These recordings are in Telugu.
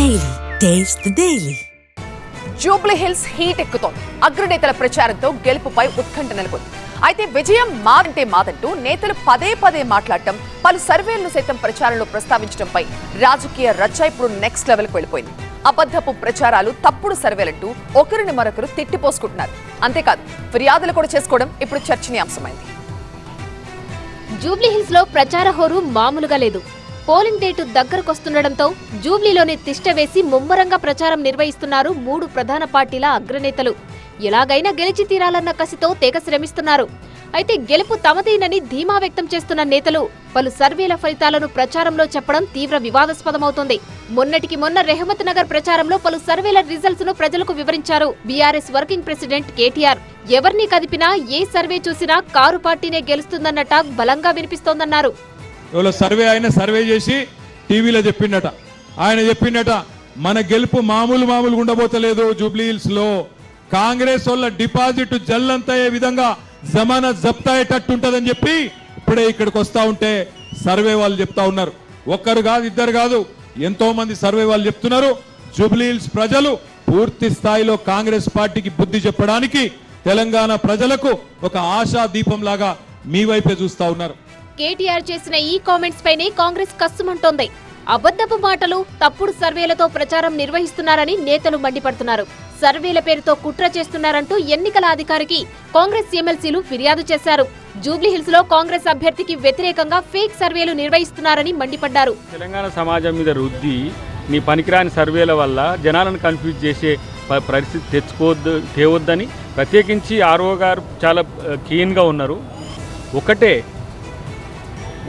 Taste the Daily. Jubilee Hills heat ఎక్కుతోంది. అగ్రనేతల ప్రచారంతో గెలుపుపై ఉత్కంఠ నెలకొంది. అయితే విజయం మాదంటే మాదంటూ నేతలు పదే పదే మాట్లాడటం పలు సర్వేలను సైతం ప్రచారంలో ప్రస్తావించడంపై రాజకీయ రచ్చ ఇప్పుడు నెక్స్ట్ లెవెల్కి వెళ్ళిపోయింది. అబద్ధపు ప్రచారాలు తప్పుడు సర్వేలంటూ ఒకరిని మరొకరు తిట్టిపోసుకుంటున్నారు. అంతేకాదు ఫిర్యాదులు కూడా చేసుకోవడం ఇప్పుడు చర్చనీయాంశమైంది. జూబ్లీహిల్స్లో ప్రచార హోరు మామూలుగా లేదు. పోలింగ్ డేటు దగ్గరకొస్తుండటంతో జూబ్లీలోనే తిష్ట వేసి ముమ్మరంగా ప్రచారం నిర్వహిస్తున్నారు మూడు ప్రధాన పార్టీల అగ్రనేతలు. ఎలాగైనా గెలిచి తీరాలన్న కసితో తెగ శ్రమిస్తున్నారు. అయితే గెలుపు తమదేనని ధీమా వ్యక్తం చేస్తున్న నేతలు పలు సర్వేల ఫలితాలను ప్రచారంలో చెప్పడం తీవ్ర వివాదాస్పదమవుతోంది. మొన్నటికి మొన్న రెహమత్ నగర్ ప్రచారంలో పలు సర్వేల రిజల్ట్స్ను ప్రజలకు వివరించారు బీఆర్ఎస్ వర్కింగ్ ప్రెసిడెంట్ కేటీఆర్. ఎవరిని కదిపినా ఏ సర్వే చూసినా కారు పార్టీనే గెలుస్తుందన్న టాక్ బలంగా వినిపిస్తోందన్నారు. ఎవరో సర్వే ఆయన సర్వే చేసి టీవీలో చెప్పిండట. ఆయన చెప్పిండట మన గెలుపు మామూలు మామూలు ఉండబోతలేదు జూబ్లీహిల్స్లో కాంగ్రెస్ వాళ్ళ డిపాజిట్ జల్లంతయ్యే విధంగా జమానా జప్తాయేటట్టుంటదని చెప్పి ఇప్పుడే ఇక్కడికి వస్తా ఉంటే సర్వే వాళ్ళు చెప్తా ఉన్నారు. ఒక్కరు కాదు ఇద్దరు కాదు ఎంతో మంది సర్వే వాళ్ళు చెప్తున్నారు. జూబ్లీ హిల్స్ ప్రజలు పూర్తి స్థాయిలో కాంగ్రెస్ పార్టీకి బుద్ధి చెప్పడానికి తెలంగాణ ప్రజలకు ఒక ఆశా దీపంలాగా మీ వైపే చూస్తా ఉన్నారు. కేటీఆర్ చేసిన ఈ కామెంట్స్ పైనే కాంగ్రెస్ కస్సుమంటోంది అబద్ధపు మాటలు తప్పుడు సర్వేలతో ప్రచారం నిర్వహిస్తున్నారని నేతలు మండిపడుతున్నారు. సర్వేల పేరుతో కుట్ర చేస్తున్నారంటూ ఎన్నికల అధికారికి కాంగ్రెస్ ఎమ్మెల్సీలు ఫిర్యాదు చేశారు. జూబ్లీహిల్స్లో కాంగ్రెస్ అభ్యర్థికి వ్యతిరేకంగా ఫేక్ సర్వేలు నిర్వహిస్తున్నారని మండిపడ్డారు. తెలంగాణ సమాజం మీద రుద్ది నీ పనికిరాని సర్వేల వల్ల జనాలను కన్ఫ్యూజ్ చేసే ప- పరిస్థితి తెచ్చుకోవద్దు తేవద్దని ప్రత్యేకించి ఆర్ఓ గారు చాలా ఆ, కీన్గా ఉన్నారు. ఒకటే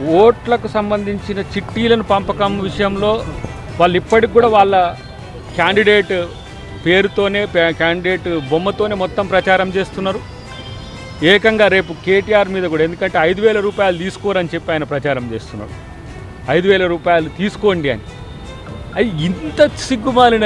ఓట్లకు సంబంధించిన చిట్టీలను పంపకం విషయంలో వాళ్ళు ఇప్పటికి కూడా వాళ్ళ క్యాండిడేట్ పేరుతోనే క్యాండిడేట్ బొమ్మతోనే మొత్తం ప్రచారం చేస్తున్నారు. ఏకంగా రేపు కేటీఆర్ మీద కూడా ఎందుకంటే ఐదు వేల రూపాయలు తీసుకోరని చెప్పి ఆయన ప్రచారం చేస్తున్నాడు ఐదు వేల రూపాయలు తీసుకోండి అని. అవి ఇంత సిగ్గుమాలిన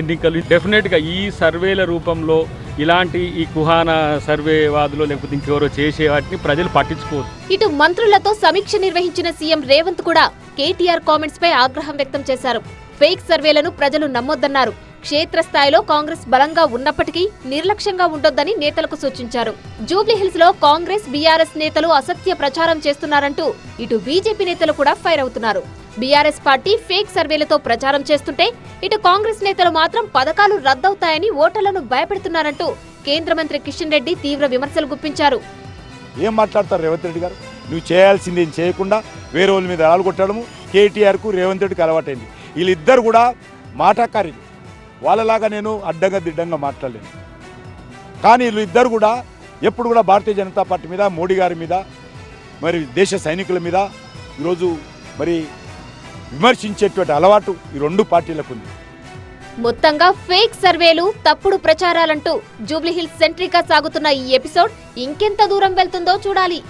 ఎన్నికలు డెఫినెట్గా ఈ సర్వేల రూపంలో ఇలాంటి ఈ కుహాన సర్వే వాదులు లేకపోతే ఇంకెవరో చేసే వాటిని ప్రజలు పట్టించుకోరు. ఇటు మంత్రులతో సమీక్ష నిర్వహించిన సీఎం రేవంత్ కూడా కేటీఆర్ కామెంట్స్ పై ఆగ్రహం వ్యక్తం చేశారు. ఫేక్ సర్వేలను ప్రజలు నమ్మొద్దన్నారు. క్షేత్రస్థాయిలో కాంగ్రెస్ బలంగా ఉన్నప్పటికీ నిర్లక్ష్యంగా ఉండొద్దని నేతలకు సూచించారు. జూబ్లీహిల్స్లో కాంగ్రెస్ బీఆర్ఎస్ నేతలు అసత్య ప్రచారం చేస్తున్నారంటూ ఇటు బీజేపీ నేతలు కూడా ఫైర్ అవుతున్నారు. బీఆర్ఎస్ పార్టీ ఫేక్ సర్వేలతో ప్రచారం చేస్తుంటే ఇటు కాంగ్రెస్ నేతలు మాత్రం పథకాలు రద్దవుతాయని ఓటర్లను భయపెడుతున్నారంటూ కేంద్ర మంత్రి కిషన్ రెడ్డి తీవ్ర విమర్శలు గుప్పించారు. ఏం మాట్లాడతారు రేవంత్ రెడ్డి గారు? నువ్వు చేయాల్సింది ఏం చేయకుండా వేరే వాళ్ళ మీద అలలు కొట్టడము కేటీఆర్కు రేవంత్ రెడ్డికి అలవాటైంది. వీళ్ళిద్దరు కూడా మాటాకారీలు వాళ్ళలాగా నేను అడ్డంగా దిడ్డంగా మాట్లాడలేను. కానీ వీళ్ళిద్దరు కూడా ఎప్పుడు కూడా భారతీయ జనతా పార్టీ మీద మోడీ గారి మీద మరి దేశ సైనికుల మీద ఈరోజు మరి విమర్శించేటువంటి అలవాటు ఈ రెండు పార్టీలకు ఉంది. మొత్తంగా ఫేక్ సర్వేలు తప్పుడు ప్రచారాలంటూ జూబ్లీహిల్స్ సెంట్రీగా సాగుతున్న ఈ ఎపిసోడ్ ఇంకెంత దూరం వెళ్తుందో చూడాలి.